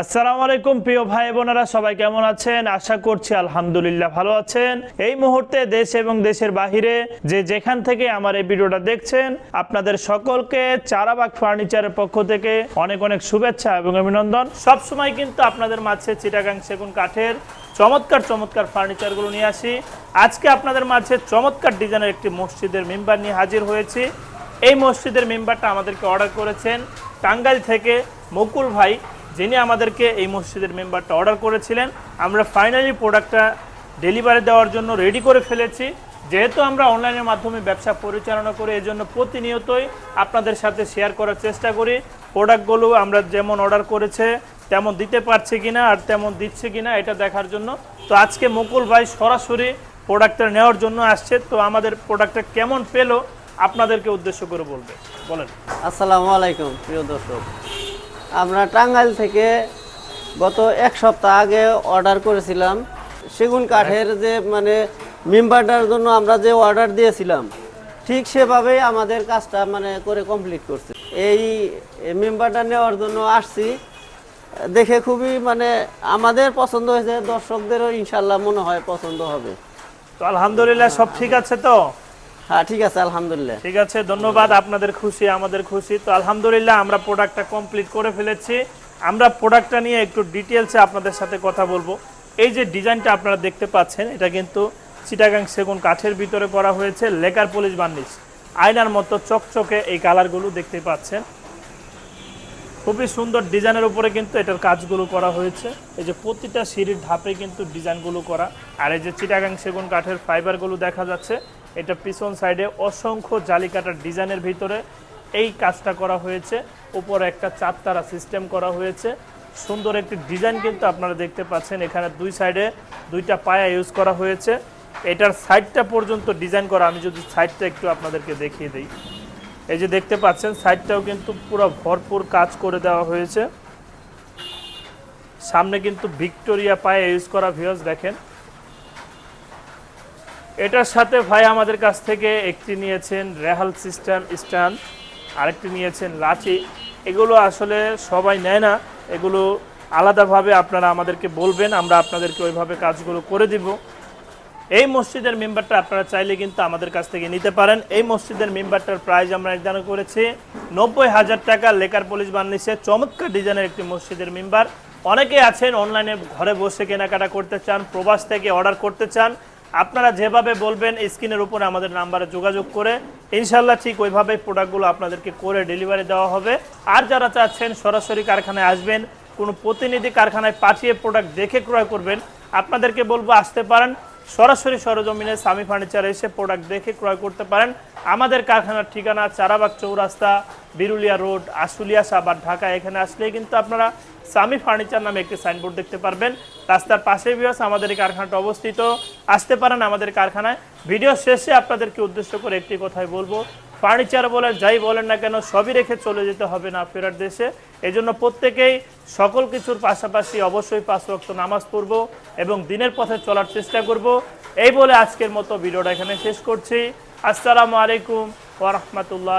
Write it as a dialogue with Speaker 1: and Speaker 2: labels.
Speaker 1: আসসালামু আলাইকুম, প্রিয় ভাই বোনেরা, সবাই কেমন আছেন? আশা করছি আলহামদুলিল্লাহ ভালো আছেন। এই মুহূর্তে দেশ এবং দেশের বাহিরে যে যেখান থেকে আমার এই ভিডিওটা দেখছেন, আপনাদের সকলকে চারাবাগ ফার্নিচারের পক্ষ থেকে অনেক অনেক শুভেচ্ছা এবং অভিনন্দন। সব সময় কিন্তু আপনাদের মাঝে চিটাগাং সেগুন কাঠের চমৎকার চমৎকার ফার্নিচারগুলো নিয়ে আসি। আজকে আপনাদের মাঝে চমৎকার ডিজাইনের একটি মসজিদের মেম্বার নিয়ে হাজির হয়েছি। এই মসজিদের মেম্বারটা আমাদেরকে অর্ডার করেছেন টাঙ্গাইল থেকে মকুল ভাই। যিনি আমাদেরকে এই মসজিদের মেম্বারটা অর্ডার করেছিলেন, আমরা ফাইনালি প্রোডাক্টটা ডেলিভারি দেওয়ার জন্য রেডি করে ফেলেছি। যেহেতু আমরা অনলাইনের মাধ্যমে ব্যবসা পরিচালনা করি এই জন্য প্রতিনিয়তই আপনাদের সাথে শেয়ার করার চেষ্টা করি। প্রোডাক্টগুলো আমরা যেমন অর্ডার করেছে, তেমন দিতে পারছে কিনা আর তেমন দিচ্ছে কিনা এটা দেখার জন্য। তো আজকে মুকুল ভাই সরাসরি প্রোডাক্টটা নেওয়ার জন্য আসছে। তো আমাদের প্রোডাক্টটা কেমন পেল, আপনাদেরকে উদ্দেশ্য করে বলবে। বলেন।
Speaker 2: আসসালামু আলাইকুম, প্রিয় দর্শক। আমরা টাঙ্গাইল থেকে গত এক সপ্তাহ আগে অর্ডার করেছিলাম। সেগুন কাঠের যে মানে মেম্বারটার জন্য আমরা যে অর্ডার দিয়েছিলাম, ঠিক সেভাবেই আমাদের কাজটা মানে করে কমপ্লিট করছে। এই মেম্বারটা নেওয়ার জন্য আসছি। দেখে খুবই মানে আমাদের পছন্দ হয়েছে, দর্শকদেরও ইনশাল্লাহ মনে হয় পছন্দ হবে।
Speaker 1: তো আলহামদুলিল্লাহ সব ঠিক আছে তো?
Speaker 2: হ্যাঁ ঠিক আছে, আলহামদুলিল্লাহ।
Speaker 1: ঠিক আছে, ধন্যবাদ, আপনাদের খুশি, আমাদের খুশি। তো আলহামদুলিল্লাহ, আমরা প্রোডাক্টটা কমপ্লিট করে ফেলেছি। আমরা প্রোডাক্টটা নিয়ে একটু আপনাদের সাথে কথা বলব। এই যে ডিজাইনটা আপনারা দেখতে পাচ্ছেন, এটা কিন্তু চিটাগাং সেগুন কাঠের ভিতরে করা হয়েছে, লেকার পলিশ বার্নিশ আয়নার মতো চকচকে এই কালারগুলো দেখতে পাচ্ছেন। খুবই সুন্দর ডিজাইনের উপরে কিন্তু এটার কাজগুলো করা হয়েছে। এই যে প্রতিটা সিঁড়ির ধাপে কিন্তু ডিজাইনগুলো করা। আর এই যে চিটাগাং সেগুন কাঠের ফাইবারগুলো দেখা যাচ্ছে এটা পিছন সাইডে অসংখ্য জালি কাটার ডিজাইনের ভিতরে এই কাজটা করা হয়েছে। উপরে একটা চারতারা সিস্টেম করা হয়েছে। সুন্দর একটি ডিজাইন কিন্তু আপনারা দেখতে পাচ্ছেন। এখানে দুই সাইডে দুইটা পায়া ইউজ করা হয়েছে। এটার সাইডটা পর্যন্ত ডিজাইন করা, আমি যদি সাইডটা একটু আপনাদেরকে দেখিয়ে দিই। এই যে দেখতে পাচ্ছেন, সাইডটাও কিন্তু পুরো ভরপুর কাজ করে দেওয়া হয়েছে। সামনে কিন্তু ভিক্টোরিয়া পায়ে ইউজ করা ভিউজ দেখেন। এটার সাথে ভাই আমাদের কাছ থেকে একটি নিয়েছেন রেহাল সিস্টেম স্ট্যান্ড আরেকটি নিয়েছেন লাচি। এগুলো আসলে সবাই নেয় না, এগুলো আলাদাভাবে আপনারা আমাদেরকে বলবেন, আমরা আপনাদেরকে ওইভাবে কাজগুলো করে দিব। এই মসজিদের মেম্বারটা আপনারা চাইলে কিন্তু আমাদের কাছ থেকে নিতে পারেন। এই মসজিদের মেম্বারটার প্রাইস আমরা নির্ধারণ করেছি নব্বই হাজার টাকা। লেকার পুলিশ বানিয়েছে, চমৎকার ডিজাইনের একটি মসজিদের মেম্বার। অনেকে আছেন অনলাইনে ঘরে বসে কেনাকাটা করতে চান, প্রবাস থেকে অর্ডার করতে চান। আপনারা যেভাবে বলবেন, স্ক্রিনের উপরে আমাদের নাম্বারে যোগাযোগ করে ইনশাল্লাহ ঠিক ওইভাবেই প্রোডাক্টগুলো আপনাদেরকে করে ডেলিভারি দেওয়া হবে। আর যারা চাচ্ছেন সরাসরি কারখানায় আসবেন, কোনো প্রতিনিধি কারখানায় পাঠিয়ে প্রোডাক্ট দেখে ক্রয় করবেন, আপনাদেরকে বলব আসতে পারেন। সরাসরি সরজমিনে সামি ফার্নিচার এসে প্রোডাক্ট দেখে ক্রয় করতে পারেন। আমাদের কারখানার ঠিকানা চারাবাগ চৌরাস্তা বিরুলিয়া রোড, আশুলিয়া সাবার ঢাকা, এখানে আসলেই কিন্তু আপনারা সামি ফার্নিচার নামে একটি সাইনবোর্ড দেখতে পারবেন। রাস্তার পাশে বিয়াস আমাদের এই কারখানাটা অবস্থিত। আসতে পারেন আমাদের কারখানায়। ভিডিও শেষে আপনাদেরকে উদ্দেশ্য করে একটি কথাই বলব। ফার্নিচার বলেন, যাই বলেন না কেন, সবই রেখে চলে যেতে হবে না ফেরার দেশে। এই জন্য প্রত্যেকেই সকল কিছুর পাশাপাশি অবশ্যই পাঁচ রক্ত নামাজ পড়ব এবং দিনের পথে চলার চেষ্টা করব। এই বলে আজকের মতো ভিডিওটা এখানে শেষ করছি। আসসালামু আলাইকুম ওরহমতুল্লাহ